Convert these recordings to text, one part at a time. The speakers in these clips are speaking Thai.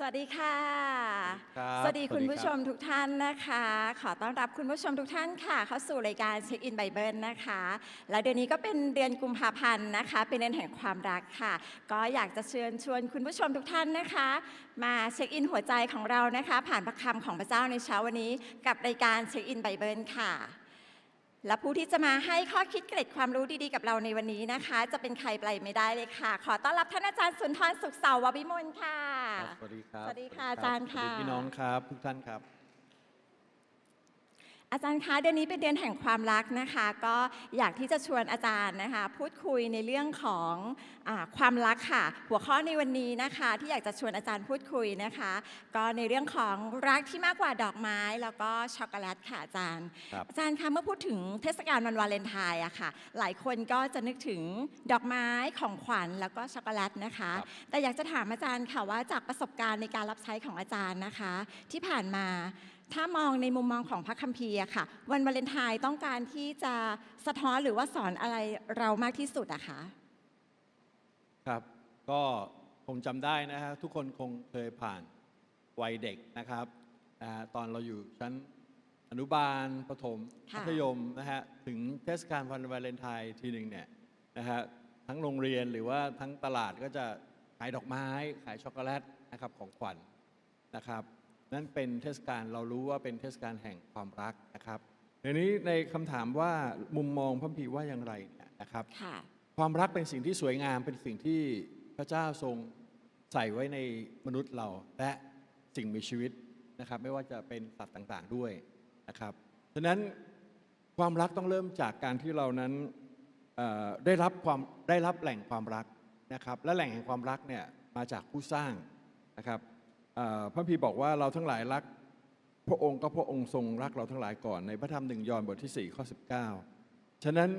สวัสดีค่ะ ครับสวัสดีสวัสดีคุณผู้ครับชมทุกท่านนะคะ ขอต้อนรับคุณผู้ชมทุกท่านค่ะ เข้าสู่รายการเช็คอินไบเบิลนะคะ และเดือนนี้ก็เป็นเดือนกุมภาพันธ์นะคะ เป็นเดือนแห่งความรักค่ะ ก็อยากจะเชิญชวนคุณผู้ชมทุกท่านนะคะ มาเช็คอินหัวใจของเรานะคะ ผ่านพระคำของพระเจ้าในเช้าวันนี้ กับรายการเช็คอินไบเบิลค่ะ และผู้ที่จะมาให้ข้อคิดเกร็ดความรู้ดีๆ กับเราในวันนี้นะคะ จะเป็นใครไปไม่ได้เลยค่ะ ขอต้อนรับท่านอาจารย์สุนทรสุขเสาววิมลค่ะครับสวัสดีครับ สวัสดีค่ะบอาจารย์ค่ะ สวัสดีพี่น้องครับทุกท่านครับ อาจารย์คะเดือนนี้เป็นเดือนแห่งความรักนะคะ ก็อยากที่จะชวนอาจารย์นะคะ พูดคุยในเรื่องของอาความรักค่ะ หัวข้อในวันนี้นะคะ ที่อยากจะชวนอาจารย์พูดคุยนะคะ ก็ในเรื่องของรักที่มากกว่าดอกไม้ แล้วก็ช็อกโกแลตค่ะอาจารย์ครับอาจารย์คะเมื่อพูดถึงเทศกาลวันวาเลนไทน์อะค่ะ หลายคนก็จะนึกถึงดอกไม้ของขวัญแล้วก็ช็อกโกแลตนะคะครับแต่อยากจะถามอาจารย์ค่ะว่าจากประสบการณ์ในการรับใช้ของอาจารย์นะคะ ที่ผ่านมา ถ้ามองในมุมมองของพระคัมภีร์อะค่ะ วันวาเลนไทน์ต้องการที่จะสะท้อนหรือว่าสอนอะไรเรามากที่สุดอะคะครับ ก็คงจำได้นะฮะทุกคนคงเคยผ่านวัยเด็กนะครับนะฮะตอนเราอยู่ชั้นอนุบาลประถมค่ะมัธยมนะฮะถึงเทศกาลวันวาเลนไทน์ทีหนึ่งเนี่ยนะฮะทั้งโรงเรียนหรือว่าทั้งตลาดก็จะขายดอกไม้ ขายช็อกโกแลตนะครับของขวัญนะครับ นั่นเป็นเทศกาลเรารู้ว่าเป็นเทศกาลแห่งความรักนะครับทีนี้ในคำถามว่ามุมมองพระคัมภีร์ว่าอย่างไรเนี่ยนะครับค่ะความรักเป็นสิ่งที่สวยงามเป็นสิ่งที่พระเจ้าทรงใส่ไว้ในมนุษย์เราและสิ่งมีชีวิตนะครับ ไม่ว่าจะเป็นสัตว์ต่างๆด้วยนะครับฉะนั้นความรักต้องเริ่มจากการที่เรานั้นเอ่อได้รับความได้รับแหล่งความรักนะครับ และแหล่งแห่งความรักเนี่ยมาจากผู้สร้างนะครับเอ่อ พระคัมพีร์บอกว่าเราทั้งหลายรัก พระองค์ก็พระองค์ทรงรักเราทั้งหลายก่อนในพระธรรมหนึ่งยอห์นบทที่ 4 ข้อ 19 ฉะนั้น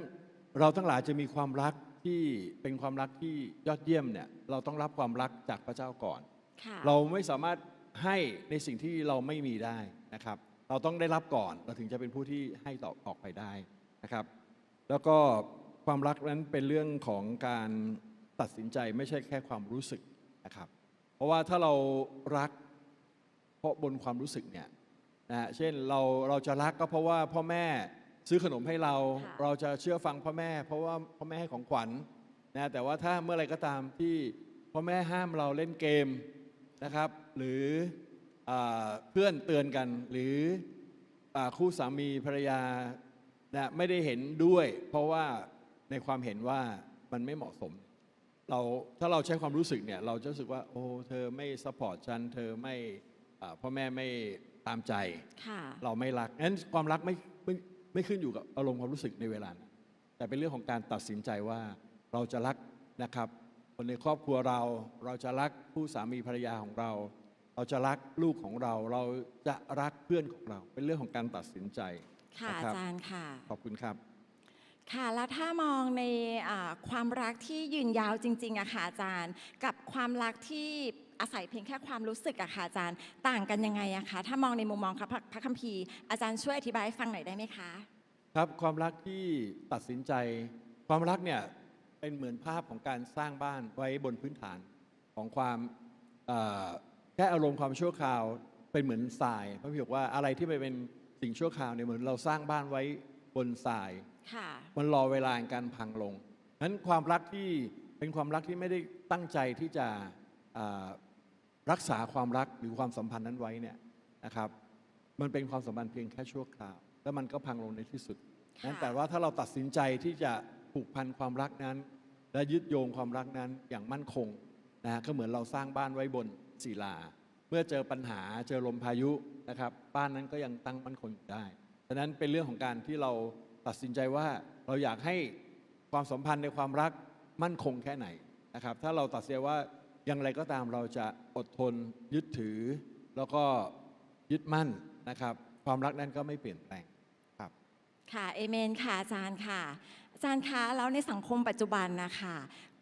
เราทั้งหลายจะมีความรักที่เป็นความรักที่ยอดเยี่ยมเนี่ยเราต้องรับความรักจากพระเจ้าก่อนค่ะเราไม่สามารถให้ในสิ่งที่เราไม่มีได้นะครับ เราต้องได้รับก่อนเราถึงจะเป็นผู้ที่ให้ต่อออกไปได้นะครับ แล้วก็ความรักนั้นเป็นเรื่องของการตัดสินใจไม่ใช่แค่ความรู้สึกนะครับ เพราะว่าถ้าเรารักเพราะบนความรู้สึกเนี่ยนะฮะเช่นเราเราจะรักก็เพราะว่าพ่อแม่ซื้อขนมให้เราค่ะเราจะเชื่อฟังพ่อแม่ เพราะว่าพ่อแม่ให้ของขวัญนะแต่ว่าถ้าเมื่อไหรก็ตามที่พ่อแม่ห้ามเราเล่นเกมนะครับ หรืออาเพื่อนเตือนกันหรืออาคู่สามีภรรยานะไม่ได้เห็นด้วย เพราะว่าในความเห็นว่ามันไม่เหมาะสม เราถ้าเราใช้ความรู้สึกเนี่ยเราจะรู้สึกว่าโอ้เธอไม่สปอร์ตฉันเธอไม่อ่าพ่อแม่ไม่ตามใจ ค่ะ เราไม่รักงั้นความรักไม่ไม่ไม่ขึ้นอยู่กับอารมณ์ความรู้สึกในเวลานั้นแต่เป็นเรื่องของการตัดสินใจว่าเราจะรักนะครับ คนในครอบครัวเราเราจะรักผู้สามีภรรยาของเรา เราจะรักลูกของเรา เราจะรักเพื่อนของเรา เป็นเรื่องของการตัดสินใจค่ะ นะอาครับจารย์ค่ะ ขอบคุณครับ ค่ะแล้วถ้ามองในความรักที่ยืนยาวจริงๆอะค่ะอาจารย์ กับความรักที่อาศัยเพียงแค่ความรู้สึกอะค่ะอาจารย์ ต่างกันยังไงอะคะถ้ามองในมุมมองพระพระคัมภีร์อาจารย์ช่วยอธิบายให้ฟังหน่อยได้ไหมคะครับความรักที่ตัดสินใจ ความรักเนี่ยเป็นเหมือนภาพของการสร้างบ้านไว้บนพื้นฐานของความแค่อารมณ์ความชั่วคราวเป็นเหมือนทรายพระพี่บอกว่าอะไรที่ไปเป็นสิ่งชั่วคราวเนี่ยเหมือนเราสร้างบ้านไว้บนทราย ค่ะมันรอเวลาแห่งการพังลงนั้นความรักที่เป็นความรักที่ไม่ได้ตั้งใจที่จะรักษาความรักหรือความสัมพันธ์นั้นไว้เนี่ยนะครับมันเป็นความสัมพันธ์เพียงแค่ชั่วคราว แล้วมันก็พังลงในที่สุดนั้นแต่ว่าถ้าเราตัดสินใจที่จะผูกพันความรักนั้น และยึดโยงความรักนั้นอย่างมั่นคงนะฮะก็เหมือนเราสร้างบ้านไว้บนศิลา เมื่อเจอปัญหาเจอลมพายุนะครับ บ้านนั้นก็ยังตั้งมั่นคงอยู่ได้ฉะนั้นเป็นเรื่องของการที่เรา ตัดสินใจว่าเราอยากให้ความสัมพันธ์ในความรักมั่นคงแค่ไหนนะครับ ถ้าเราตัดสินใจว่าอย่างไรก็ตามเราจะอดทนยึดถือ แล้วก็ยึดมั่นนะครับ ความรักนั้นก็ไม่เปลี่ยนแปลงครับค่ะเอเมนค่ะอาจารย์ค่ะอาจารย์คะแล้วในสังคมปัจจุบันนะคะ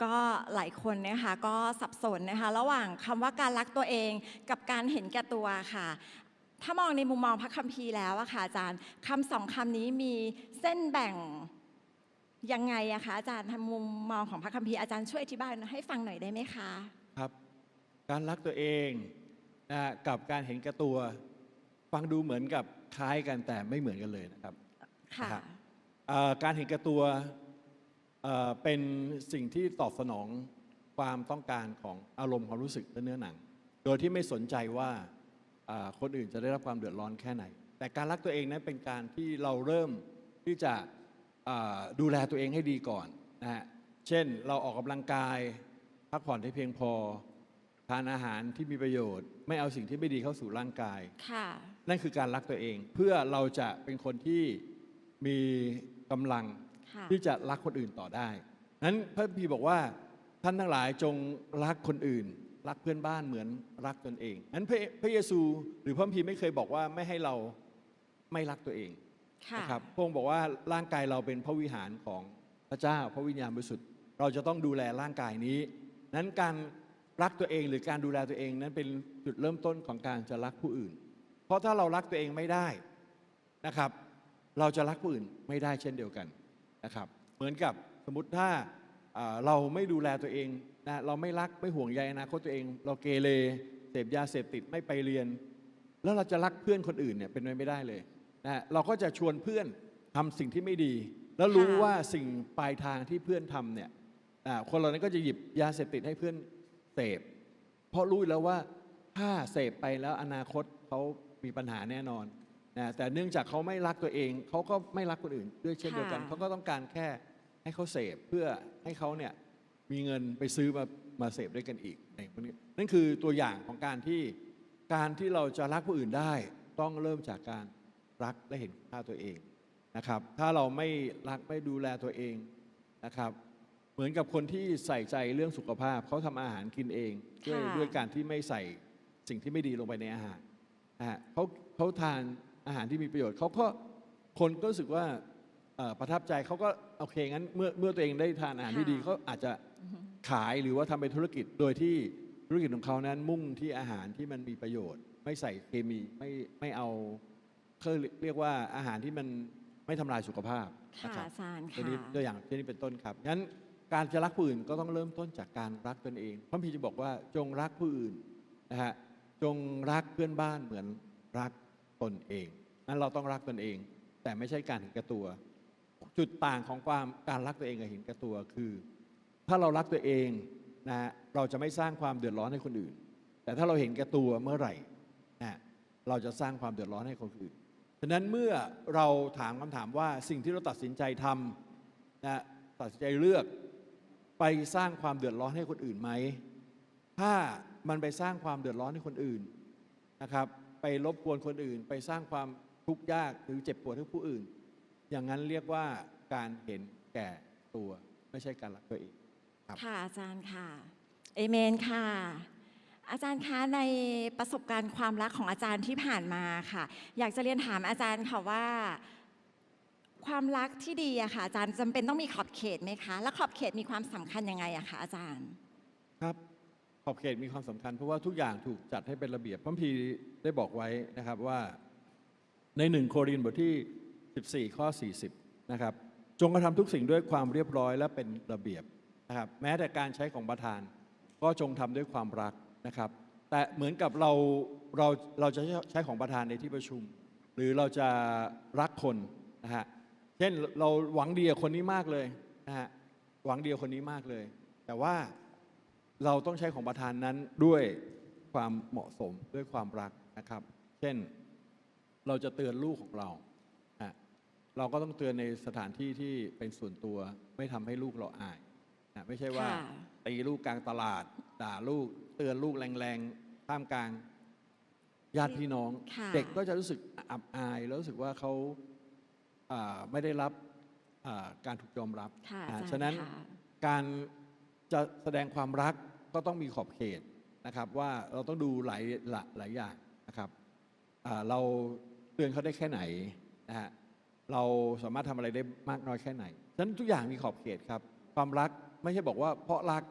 ก็หลายคนนะคะก็สับสนนะคะระหว่างคำว่าการรักตัวเองกับการเห็นแก่ตัวค่ะ ถ้ามองในมุมมองพระคัมภีร์แล้วอะค่ะอาจารย์คำสองคำนี้มีเส้นแบ่งยังไงอะคะอาจารย์ทางมุมมองของพระคัมภีร์อาจารย์ช่วยอธิบายให้ฟังหน่อยได้ไหมคะครับ การรักตัวเองนะฮะกับการเห็นแก่ตัว ฟังดูเหมือนกับคล้ายกันแต่ไม่เหมือนกันเลยนะครับค่ะครับเอ่อการเห็นแก่ตัวเอ่อเป็นสิ่งที่ตอบสนองความต้องการของอารมณ์ความรู้สึกและเนื้อหนัง โดยที่ไม่สนใจว่าเอ่อ คนอื่นจะได้รับความเดือดร้อนแค่ไหน แต่การรักตัวเองนั้นเป็นการที่เราเริ่มที่จะเอ่อดูแลตัวเองให้ดีก่อนนะฮะเช่นเราออกกำลังกายพักผ่อนให้เพียงพอทานอาหารที่มีประโยชน์ ไม่เอาสิ่งที่ไม่ดีเข้าสู่ร่างกายค่ะนั่นคือการรักตัวเอง เพื่อเราจะเป็นคนที่มีกำลังค่ะที่จะรักคนอื่นต่อได้นั้นพระพีร์บอกว่าท่านทั้งหลายจงรักคนอื่น รักเพื่อนบ้านเหมือนรักตนเองนั้นพระพระเยซูหรือพระคัมพีร์ไม่เคยบอกว่าไม่ให้เราไม่รักตัวเองค่ะนะครับพระองค์บอกว่าร่างกายเราเป็นพระวิหารของพระเจ้าพระวิญญาณบริสุทธิ์เราจะต้องดูแลร่างกายนี้นั้นการรักตัวเองหรือการดูแลตัวเองนั้นเป็นจุดเริ่มต้นของการจะรักผู้อื่น เพราะถ้าเรารักตัวเองไม่ได้นะครับ เราจะรักผู้อื่นไม่ได้เช่นเดียวกันนะครับ เหมือนกับสมมติถ้าอ่าเราไม่ดูแลตัวเอง นะเราไม่รักไม่ห่วงใยอนาคตตัวเอง เราเกเรเสพยาเสพติดไม่ไปเรียน แล้วเราจะรักเพื่อนคนอื่นเนี่ยเป็นไปไม่ได้เลยนะฮะเราก็จะชวนเพื่อนทำสิ่งที่ไม่ดี แล้วรู้ค่ะว่าสิ่งปลายทางที่เพื่อนทำเนี่ยอ่าคนเหล่านั้นก็จะหยิบยาเสพติดให้เพื่อนเสพ เพราะรู้อยู่แล้วว่าถ้าเสพไปแล้วอนาคตเขามีปัญหาแน่นอนนะแต่เนื่องจากเขาไม่รักตัวเอง เขาก็ไม่รักคนอื่นด้วยเช่นเดียวกันค่ะเขาก็ต้องการแค่ให้เขาเสพเพื่อให้เขาเนี่ย มีเงินไปซื้อมามาเสพด้วยกันอีกในพวกนี้นั่นคือตัวอย่างของการที่การที่เราจะรักผู้อื่นได้ ต้องเริ่มจากการรักและเห็นคุณค่าตัวเองนะครับ ถ้าเราไม่รักไม่ดูแลตัวเองนะครับ เหมือนกับคนที่ใส่ใจเรื่องสุขภาพเขาทำอาหารกินเองด้วยค่ะด้วยการที่ไม่ใส่สิ่งที่ไม่ดีลงไปในอาหารนะฮะเขาเขาทานอาหารที่มีประโยชน์เขาก็คนก็รู้สึกว่าเอ่อ ประทับใจเขาก็โอเคงั้นเมื่อเมื่อตัวเองได้ทานอาหารที่ดีเขาอาจจะขายหรือว่าทำเป็นธุรกิจโดยที่ธุรกิจของเขานั้นมุ่งที่อาหารที่มันมีประโยชน์ ไม่ใส่เคมีไม่ไม่เอาเขาเรียกว่าอาหารที่มันไม่ทำลายสุขภาพค่ะนะครับอาจารย์ตัวค่ะนี้ตัวอย่างเช่นนี้เป็นต้นครับงั้นการจะรักผู้อื่นก็ต้องเริ่มต้นจากการรักตนเองพระคัมพีร์จะบอกว่าจงรักผู้อื่นนะฮะจงรักเพื่อนบ้านเหมือนรักตนเองนั้นเราต้องรักตนเอง แต่ไม่ใช่การเห็นแก่ตัว จุดต่างของความการรักตัวเองกับเห็นแก่ตัวคือ ถ้าเรารักตัวเองนะเราจะไม่สร้างความเดือดร้อนให้คนอื่น แต่ถ้าเราเห็นแก่ตัวเมื่อไหร่นะฮะเราจะสร้างความเดือดร้อนให้คนอื่นฉะนั้นเมื่อเราถามคำถามว่าสิ่งที่เราตัดสินใจทำนะตัดสินใจเลือกไปสร้างความเดือดร้อนให้คนอื่นไหม ถ้ามันไปสร้างความเดือดร้อนให้คนอื่นนะครับ ไปรบกวนคนอื่น ไปสร้างความทุกข์ยากหรือเจ็บปวดให้ผู้อื่น อย่างนั้นเรียกว่าการเห็นแก่ตัวไม่ใช่การรักตัวเองครับค่ะอาจารย์ค่ะเอเมนค่ะ อาจารย์คะในประสบการณ์ความรักของอาจารย์ที่ผ่านมาค่ะ อยากจะเรียนถามอาจารย์ค่ะว่า ความรักที่ดีอะค่ะ อาจารย์จำเป็นต้องมีขอบเขตไหมคะ และขอบเขตมีความสำคัญยังไงอะคะอาจารย์ ครับขอบเขตมีความสำคัญเพราะว่าทุกอย่างถูกจัดให้เป็นระเบียบพระคัมภีร์ได้บอกไว้นะครับว่าในหนึ่งโครินธ์บทที่ 14 ข้อ 40 นะครับ จงกระทำทุกสิ่งด้วยความเรียบร้อยและเป็นระเบียบนะครับแม้แต่การใช้ของประทาน ก็จงทำด้วยความรักนะครับ แต่เหมือนกับเราเราเราจะใช้ของประทานในที่ประชุม หรือเราจะรักคนนะฮะเช่นเราหวังดีกับคนนี้มากเลยนะฮะหวังดีกับคนนี้มากเลย แต่ว่าเราต้องใช้ของประทานนั้นด้วยความเหมาะสมด้วยความรักนะครับ เช่นเราจะเตือนลูกของเรา เราก็ต้องเตือนในสถานที่ที่เป็นส่วนตัวไม่ทำให้ลูกเราอายนะไม่ใช่ว่าค่ะตีลูกกลางตลาด ด่าลูกเตือนลูกแรงๆท่ามกลางญาติพี่น้องค่ะเด็กก็จะรู้สึกอับอาย แล้วรู้สึกว่าเขาอ่าไม่ได้รับอ่าการถูกยอมรับค่ะอ่าอาจารย์ฉะนั้นค่ะการจะแสดงความรักก็ต้องมีขอบเขตนะครับว่าเราต้องดูหลายหลายหลายอย่างนะครับอ่าเราเตือนเขาได้แค่ไหนนะฮะ เราสามารถทำอะไรได้มากน้อยแค่ไหนฉะนั้นทุกอย่างมีขอบเขตครับ ความรักไม่ใช่บอกว่าเพราะรัก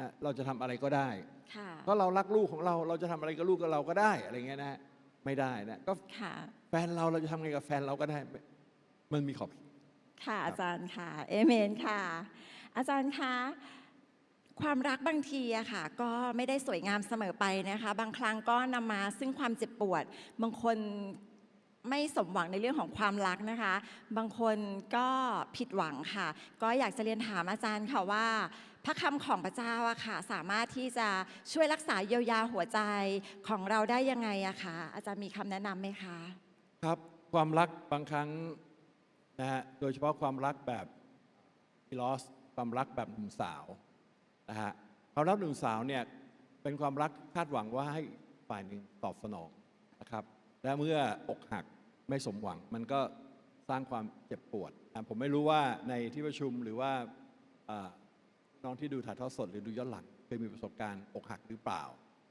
นะเราจะทำอะไรก็ได้ค่ะก็เรารักลูกของเราเราจะทำอะไรกับลูกกับเราก็ได้อะไรเงี้ยนะฮะไม่ได้นะก็ค่ะแฟนเราเราจะทำไงกับแฟนเราก็ได้ มันมีขอบเขตค่ะอาจารย์ค่ะเอเมนค่ะ อาจารย์คะความรักบางทีอะค่ะ ก็ไม่ได้สวยงามเสมอไปนะคะ บางครั้งก็นำมาซึ่งความเจ็บปวด บางคน ไม่สมหวังในเรื่องของความรักนะคะ บางคนก็ผิดหวังค่ะ ก็อยากจะเรียนถามอาจารย์ค่ะว่า พระคำของพระเจ้าอะค่ะ สามารถที่จะช่วยรักษาเยียวยาหัวใจของเราได้ยังไงอะคะอาจารย์มีคำแนะนำไหมคะ ครับความรักบางครั้งนะฮะโดยเฉพาะความรักแบบอีลอสความรักแบบหนุ่มสาวนะฮะความรักหนุ่มสาวเนี่ยเป็นความรักคาดหวังว่าให้ฝ่ายหนึ่งตอบสนอง และเมื่ออกหักไม่สมหวัง มันก็สร้างความเจ็บปวดอะผมไม่รู้ว่าในที่ประชุมหรือว่าอ่าน้องที่ดูถ่ายทอดสดหรือดูย้อนหลังเคยมีประสบการณ์อกหักหรือเปล่า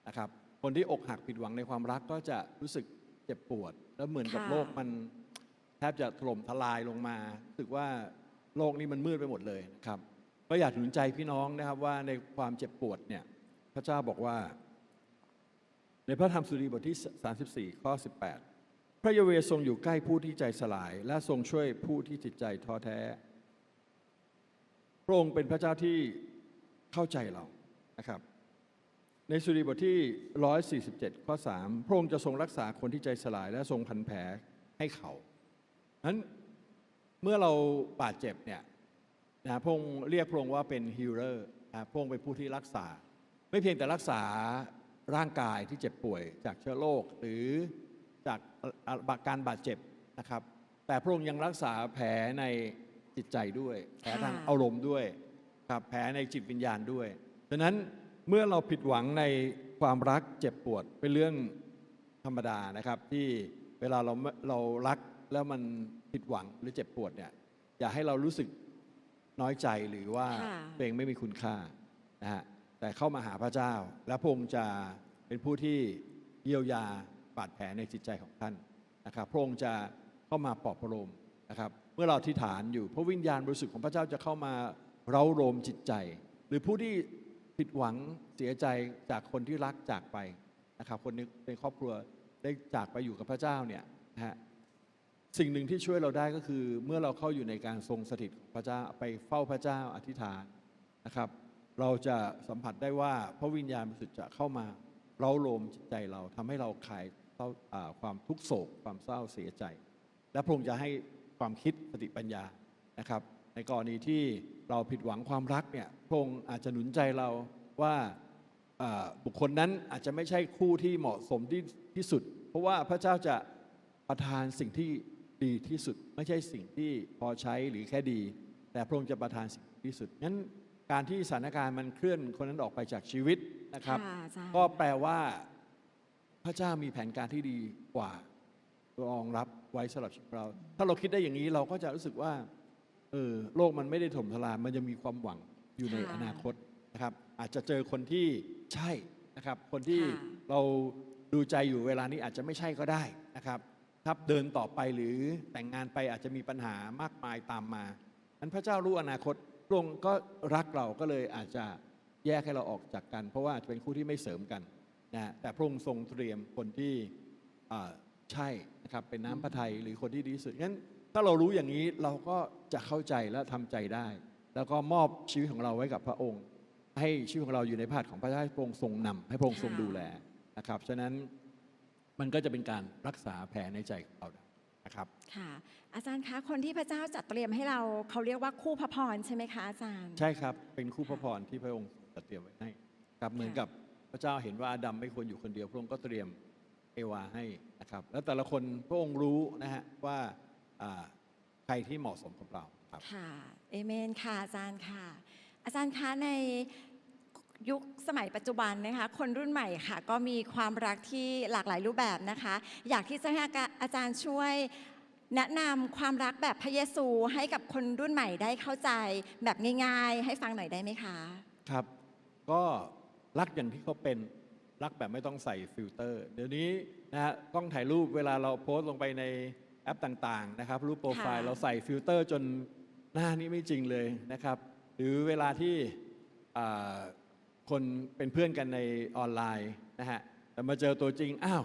นะครับ คนที่อกหักผิดหวังในความรักก็จะรู้สึกเจ็บปวด แล้วเหมือนกับค่ะโลกมันแทบจะถล่มทลายลงมารู้สึกว่าโลกนี้มันมืดไปหมดเลยนะครับ ก็อยากหนุนใจพี่น้องนะครับว่าในความเจ็บปวดเนี่ยพระเจ้าบอกว่า ในพระธรรมสุรีบทที่ 34 ข้อ 18 พระเยเวทรงอยู่ใกล้ผู้ที่ใจสลาย และทรงช่วยผู้ที่จิตใจท้อแท้ พระองค์เป็นพระเจ้าที่เข้าใจเรานะครับ ในสุรีบทที่ 147 ข้อ 3 พระองค์จะทรงรักษาคนที่ใจสลาย และทรงพันแผลให้เขานั้นเมื่อเราบาดเจ็บเนี่ยนะพระองค์เรียกพระองค์ว่าเป็นฮีลเลอร์นะพระองค์เป็นผู้ที่รักษา ไม่เพียงแต่รักษา ร่างกายที่เจ็บป่วยจากเชื้อโรคหรือจากอ่าการบาดเจ็บนะครับ แต่พระองค์ยังรักษาแผลในจิตใจด้วย แผลทางค่ะอารมณ์ด้วยครับแผลในจิตวิญญาณด้วยดังนั้นเมื่อเราผิดหวังในความรักเจ็บปวดเป็นเรื่องธรรมดานะครับ ที่เวลาเราเรารักแล้วมันผิดหวังหรือเจ็บปวดเนี่ยอย่าให้เรารู้สึกน้อยใจหรือว่าค่ะตัวเองไม่มีคุณค่านะฮะ แต่เข้ามาหาพระเจ้า และพระองค์จะเป็นผู้ที่เยียวยาบาดแผลในจิตใจของท่านนะครับพระองค์จะเข้ามาปลอบประโลมนะครับเมื่อเราอธิษฐานอยู่พระวิญญาณบริสุทธิ์ของพระเจ้าจะเข้ามาเร้าโรมจิตใจ หรือผู้ที่ผิดหวังเสียใจจากคนที่รักจากไปนะครับคนนึงในครอบครัวได้จากไปอยู่กับพระเจ้าเนี่ยนะฮะสิ่งหนึ่งที่ช่วยเราได้ก็คือเมื่อเราเข้าอยู่ในการทรงสถิตของพระเจ้าไปเฝ้าพระเจ้าอธิษฐานนะครับ เราจะสัมผัสได้ว่าพระวิญญาณบริสุทธิ์จะเข้ามาเร้าโลมจิตใจเราทำให้เราคลายความทุกโศก ความเศร้าเสียใจ และพระองค์จะให้ความคิดสติปัญญานะครับ ในกรณีที่เราผิดหวังความรักเนี่ยพระองค์อาจจะหนุนใจเราว่าอ่าบุคคลนั้นอาจจะไม่ใช่คู่ที่เหมาะสมที่ที่สุด เพราะว่าพระเจ้าจะประทานสิ่งที่ดีที่สุด ไม่ใช่สิ่งที่พอใช้หรือแค่ดี แต่พระองค์จะประทานสิ่งที่สุดงั้น การที่สถานการณ์มันเคลื่อนคนนั้นออกไปจากชีวิตนะครับ ค่ะอาจารย์ ก็แปลว่า พระเจ้ามีแผนการที่ดีกว่ารองรับไว้สำหรับชีวิตเรา ถ้าเราคิดได้อย่างนี้เราก็จะรู้สึกว่าเออโลกมันไม่ได้ถล่มทลายมันยังมีความหวังอยู่ในค่ะอนาคตนะครับ อาจจะเจอคนที่ใช่นะครับ คนที่ค่ะ เราดูใจอยู่เวลานี้อาจจะไม่ใช่ก็ได้นะครับ ถ้าเดินต่อไปหรือแต่งงานไปอาจจะมีปัญหามากมายตามมานั้นพระเจ้ารู้อนาคตพ ระองค์ก็รักเราก็เลยอาจจะแยกให้เราออกจากกัน เพราะว่าอาจจะเป็นคู่ที่ไม่เสริมกันนะแต่พระองค์ทรงเตรียมคนที่ใช่นะครับเป็นน้ำพระทัยหรือคนที่ดีที่สุดงั้นถ้าเรารู้อย่างนี้เราก็จะเข้าใจและทำใจได้ แล้วก็มอบชีวิตของเราไว้กับพระองค์ ให้ชีวิตของเราอยู่ในภาคของพระเจ้าให้พระองค์ทรงนำให้พระองค์ทรงดูแลนะครับฉะนั้นมันก็จะเป็นการรักษาแผลในใจของเรา นะครับค่ะ อาจารย์คะคนที่พระเจ้าจัดเตรียมให้เราเขาเรียกว่าคู่พระพรใช่ไหมคะอาจารย์ ใช่ครับเป็นคู่พระพรที่พระองค์จัดเตรียมไว้ให้ครับเหมือนกับพระเจ้าเห็นว่าอาดัมไม่ควรอยู่คนเดียวพระองค์ก็เตรียมเอวาให้นะครับแล้วแต่ละคนพระองค์รู้นะฮะว่าอ่าใครที่เหมาะสมกับเราครับค่ะเอเมนค่ะอาจารย์ค่ะ อาจารย์คะใน ยุคสมัยปัจจุบันนะคะ คนรุ่นใหม่ค่ะ ก็มีความรักที่หลากหลายรูปแบบนะคะ อยากที่จะให้อาจารย์ช่วยแนะนำความรักแบบพระเยซูให้กับคนรุ่นใหม่ได้เข้าใจแบบง่ายๆ ให้ฟังหน่อยได้ไหมคะ ครับ ก็รักอย่างที่เขาเป็นรักแบบไม่ต้องใส่ฟิลเตอร์ เดี๋ยวนี้นะฮะกล้องถ่ายรูปเวลาเราโพสต์ลงไปในแอปต่างๆนะครับรูปโปรไฟล์ค่ะเราใส่ฟิลเตอร์จนหน้านี้ไม่จริงเลยนะครับ หรือเวลาที่อ่า คนเป็นเพื่อนกันในออนไลน์นะฮะแต่มาเจอตัวจริงอ้าว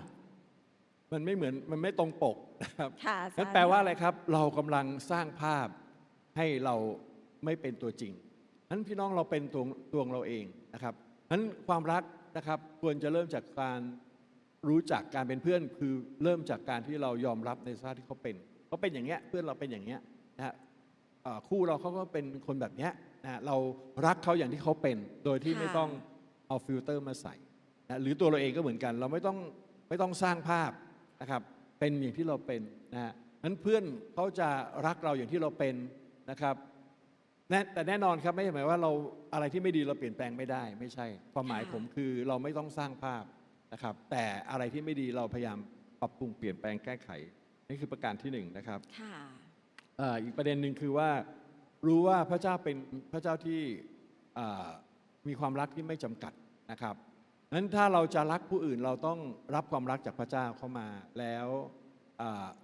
มันไม่เหมือนมันไม่ตรงปกนะครับค่ะอาจารย์นั่นแปลว่าอะไรครับ เรากำลังสร้างภาพให้เราไม่เป็นตัวจริงนั้นพี่น้องเราเป็นตัวตัวของเราเองนะครับนั้นความรักนะครับควรจะเริ่มจากการรู้จักการเป็นเพื่อน คือเริ่มจากการที่เรายอมรับในสภาพที่เขาเป็นเขาเป็นอย่างเงี้ยเพื่อนเราเป็นอย่างเงี้ยนะฮะเอ่อคู่เราเขาก็เป็นคนแบบเนี้ย นะฮะเรารักเขาอย่างที่เขาเป็น โดยที่ค่ะไม่ต้องเอาฟิลเตอร์มาใส่นะหรือตัวเราเองก็เหมือนกัน เราไม่ต้องไม่ต้องสร้างภาพนะครับเป็นอย่างที่เราเป็นนะฮะนั้นเพื่อนเขาจะรักเราอย่างที่เราเป็นนะครับแน่แต่แน่นอนครับไม่ใช่หมายว่าเราอะไรที่ไม่ดีเราเปลี่ยนแปลงไม่ได้ ไม่ใช่ความหมายค่ะผมคือเราไม่ต้องสร้างภาพนะครับ แต่อะไรที่ไม่ดีเราพยายามปรับปรุงเปลี่ยนแปลงแก้ไขนี่คือประการที่หนึ่งนะครับค่ะเอ่ออีกประเด็นหนึ่งคือว่า รู้ว่าพระเจ้าเป็นพระเจ้าที่มีความรักที่ไม่จำกัดนะครับนั้นถ้าเราจะรักผู้อื่นเราต้องรับความรักจากพระเจ้าเข้ามาแล้ว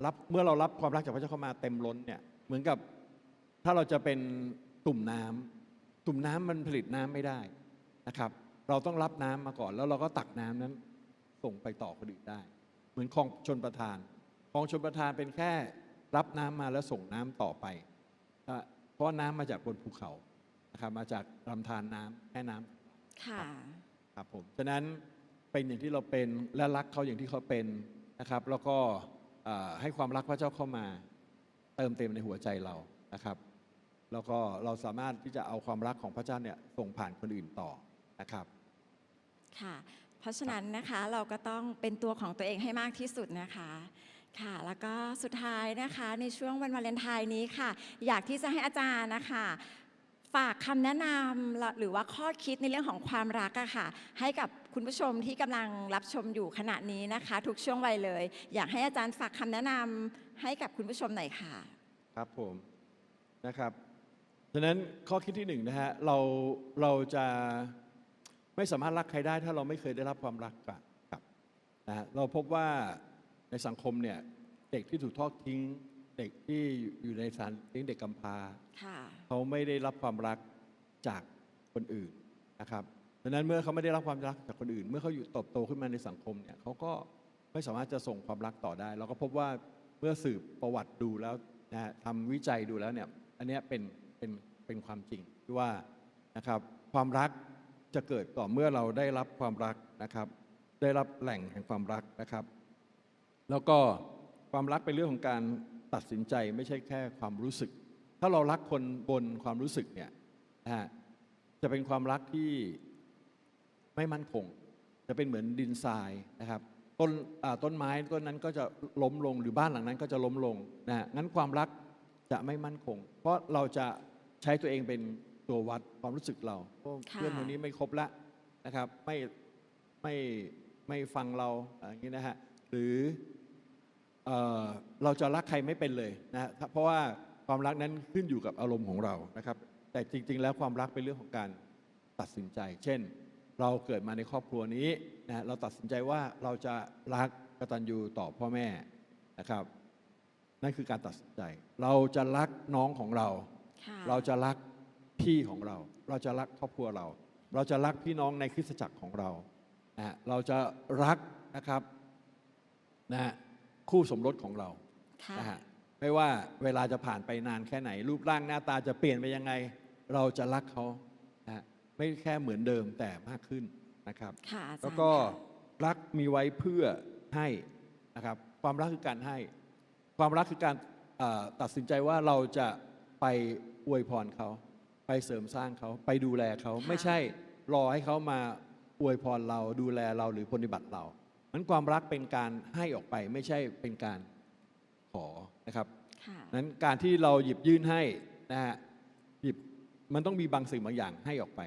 รับเมื่อเรารับความรักจากพระเจ้าเข้ามาเต็มล้นเนี่ยเหมือนกับถ้าเราจะเป็นตุ่มน้ำตุ่มน้ำมันผลิตน้ำไม่ได้นะครับ เราต้องรับน้ำมาก่อน แล้วเราก็ตักน้ำนั้นส่งไปต่อคนอื่นได้ เหมือนคลองชนประทานคลองชนประทานเป็นแค่รับน้ำมาแล้วส่งน้ำต่อไป เพราะน้ำมาจากบนภูเขานะครับมาจากลำธารน้ำแม่น้ำค่ะครับผมฉะนั้นเป็นอย่างที่เราเป็นและรักเขาอย่างที่เขาเป็นนะครับ แล้วก็เอ่อให้ความรักพระเจ้าเข้ามาเติมเต็มในหัวใจเรานะครับ แล้วก็เราสามารถที่จะเอาความรักของพระเจ้าเนี่ยส่งผ่านคนอื่นต่อนะครับค่ะ เพราะฉะนั้นนะคะเราก็ต้องเป็นตัวของตัวเองให้มากที่สุดนะคะ ค่ะ แล้วก็สุดท้ายนะคะในช่วงวันวาเลนไทน์นี้ค่ะ อยากที่จะให้อาจารย์นะคะฝากคำแนะนำหรือว่าข้อคิดในเรื่องของความรักอะค่ะ ให้กับคุณผู้ชมที่กำลังรับชมอยู่ขณะนี้นะคะ ทุกช่วงวัยเลย อยากให้อาจารย์ฝากคำแนะนำให้กับคุณผู้ชมหน่อยค่ะ ครับผมนะครับฉะนั้นข้อคิดที่หนึ่งนะฮะเราเราจะไม่สามารถรักใครได้ ถ้าเราไม่เคยได้รับความรักกลับครับนะฮะเราพบว่าในสังคมเนี่ย เด็กที่ถูกทอดทิ้ง เด็กที่อยู่ในสถารเลี้ยงเด็กกำพร้าค่ะ เขาไม่ได้รับความรักจากคนอื่นนะครับดังนั้นเมื่อเขาไม่ได้รับความรักจากคนอื่น เมื่อเขาอยู่เติบโตขึ้นมาในสังคมเนี่ยเขาก็ไม่สามารถจะส่งความรักต่อได้ เราก็พบว่าเมื่อสืบประวัติดูแล้วนะฮะทำวิจัยดูแล้วเนี่ยอันเนี้ยเป็นเป็นเป็นความจริงที่ว่านะครับความรักจะเกิดต่อเมื่อเราได้รับความรักนะครับ ได้รับแหล่งแห่งความรักนะครับ แล้วก็ ความรักเป็นเรื่องของการตัดสินใจไม่ใช่แค่ความรู้สึก ถ้าเรารักคนบนความรู้สึกเนี่ยนะฮะจะเป็นความรักที่ไม่มั่นคง จะเป็นเหมือนดินทรายนะครับต้นอ่าต้นไม้ต้นนั้นก็จะล้มลงหรือบ้านหลังนั้นก็จะล้มลงนะฮะงั้นความรักจะไม่มั่นคง เพราะเราจะใช้ตัวเองเป็นตัววัดความรู้สึกเราโอ้ค่ะเพื่อนคนนี้ไม่ครบละนะครับไม่ไม่ไม่ฟังเราอย่างนี้นะฮะหรือ เอ่อเราจะรักใครไม่เป็นเลยนะฮะเพราะว่าความรักนั้นขึ้นอยู่กับอารมณ์ของเรานะครับ แต่จริง ๆ แล้วความรักเป็นเรื่องของการตัดสินใจ เช่น เราเกิดมาในครอบครัวนี้นะฮะเราตัดสินใจว่าเราจะรักกตัญญูต่อพ่อแม่นะครับ นั่นคือการตัดสินใจ เราจะรักน้องของเราค่ะเราจะรักพี่ของเรา เราจะรักครอบครัวเรา เราจะรักพี่น้องในคริสตจักรของเรานะฮะเราจะรักนะครับนะฮะ คู่สมรสของเราค่ะนะฮะไม่ว่าเวลาจะผ่านไปนานแค่ไหน รูปร่างหน้าตาจะเปลี่ยนไปยังไง เราจะรักเขานะฮะไม่แค่เหมือนเดิมแต่มากขึ้นนะครับ ค่ะอาจารย์แล้วก็ค่ะ รักมีไว้เพื่อให้นะครับความรักคือการให้ ความรักคือการเอ่อตัดสินใจว่าเราจะไปอวยพรเขา ไปเสริมสร้างเขาไปดูแลเขาค่ะ ไม่ใช่รอให้เขามาอวยพรเราดูแลเราหรือปฏิบัติเรา นั้นความรักเป็นการให้ออกไปไม่ใช่เป็นการขอนะครับค่ะนั้นการที่เราหยิบยื่นให้นะฮะหยิบมันต้องมีบางสิ่งบางอย่างให้ออกไป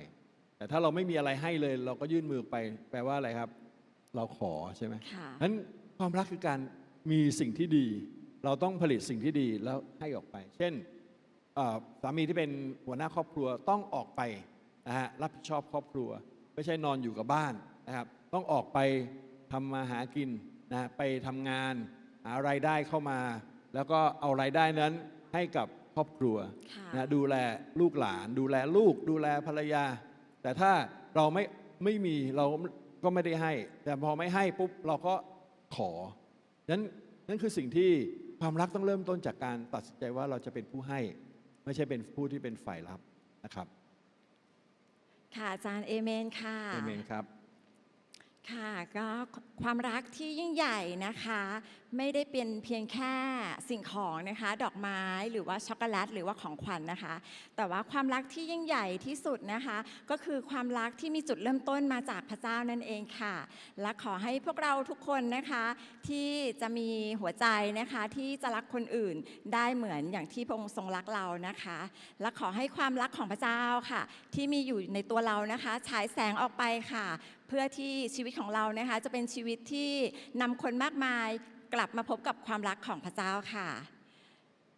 แต่ถ้าเราไม่มีอะไรให้เลย เราก็ยื่นมือไป แปลว่าอะไรครับ เราขอใช่ไหมค่ะนั้นความรักคือการมีสิ่งที่ดี เราต้องผลิตสิ่งที่ดีแล้วให้ออกไป เช่นเอ่อสามีที่เป็นหัวหน้าครอบครัวต้องออกไปนะฮะรับผิดชอบครอบครัว ไม่ใช่นอนอยู่กับบ้านนะครับ ต้องออกไป ทำมาหากินนะไปทำงาน หารายได้เข้ามา แล้วก็เอารายได้นั้นให้กับครอบครัวค่ะนะดูแลลูกหลาน ดูแลลูก ดูแลภรรยา แต่ถ้าเราไม่ไม่มีเราก็ไม่ได้ให้ แต่พอไม่ให้ปุ๊บเราก็ขอนั้นนั่นคือสิ่งที่ความรักต้องเริ่มต้นจากการตัดสินใจว่าเราจะเป็นผู้ให้ ไม่ใช่เป็นผู้ที่เป็นฝ่ายรับนะครับ ค่ะอาจารย์เอเมนค่ะเอเมนครับ ค่ะก็ความรักที่ยิ่งใหญ่นะคะไม่ได้เป็นเพียงแค่สิ่งของนะคะ ดอกไม้หรือว่าช็อกโกแลตหรือว่าของขวัญนะคะ แต่ว่าความรักที่ยิ่งใหญ่ที่สุดนะคะ ก็คือความรักที่มีจุดเริ่มต้นมาจากพระเจ้านั่นเองค่ะ และขอให้พวกเราทุกคนนะคะ ที่จะมีหัวใจนะคะที่จะรักคนอื่นได้เหมือนอย่างที่พระองค์ทรงรักเรานะคะ และขอให้ความรักของพระเจ้าค่ะ ที่มีอยู่ในตัวเรานะคะฉายแสงออกไปค่ะ เพื่อที่ชีวิตของเรานะคะ จะเป็นชีวิตที่นำคนมากมาย กลับมาพบกับความรักของพระเจ้าค่ะ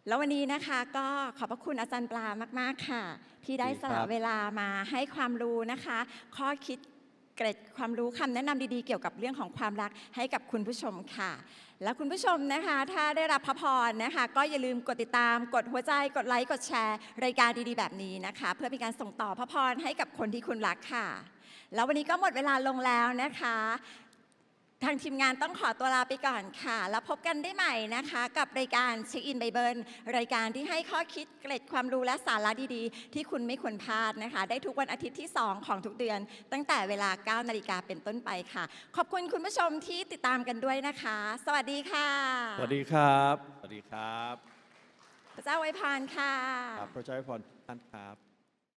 แล้ววันนี้นะคะก็ขอบพระคุณอาจารย์ปลามากๆค่ะ ที่ได้สละเวลามาให้ความรู้นะคะ ข้อคิดเกร็ดความรู้คำแนะนำดีๆเกี่ยวกับเรื่องของความรักให้กับคุณผู้ชมค่ะ แล้วคุณผู้ชมนะคะ ถ้าได้รับพระพรนะคะ ก็อย่าลืมกดติดตาม กดหัวใจ กดไลค์ กดแชร์ รายการดีๆ แบบนี้นะคะ เพื่อเป็นการส่งต่อพระพรให้กับคนที่คุณรักค่ะ แล้ววันนี้ก็หมดเวลาลงแล้วนะคะ ทางทีมงานต้องขอตัวลาไปก่อนค่ะ แล้วพบกันได้ใหม่นะคะ กับรายการเช็คอินไบเบิลรายการที่ให้ข้อคิดเกร็ดความรู้และสาระดีๆ ที่คุณไม่ควรพลาดนะคะ ได้ทุกวันอาทิตย์ที่ 2 ของทุกเดือน ตั้งแต่เวลา 9 นาฬิกาเป็นต้นไปค่ะ ขอบคุณคุณผู้ชมที่ติดตามกันด้วยนะคะ สวัสดีค่ะ สวัสดีครับ สวัสดีครับ พระเจ้าไวยพรค่ะ ครับพระเจ้าให้พรทุกท่านครับ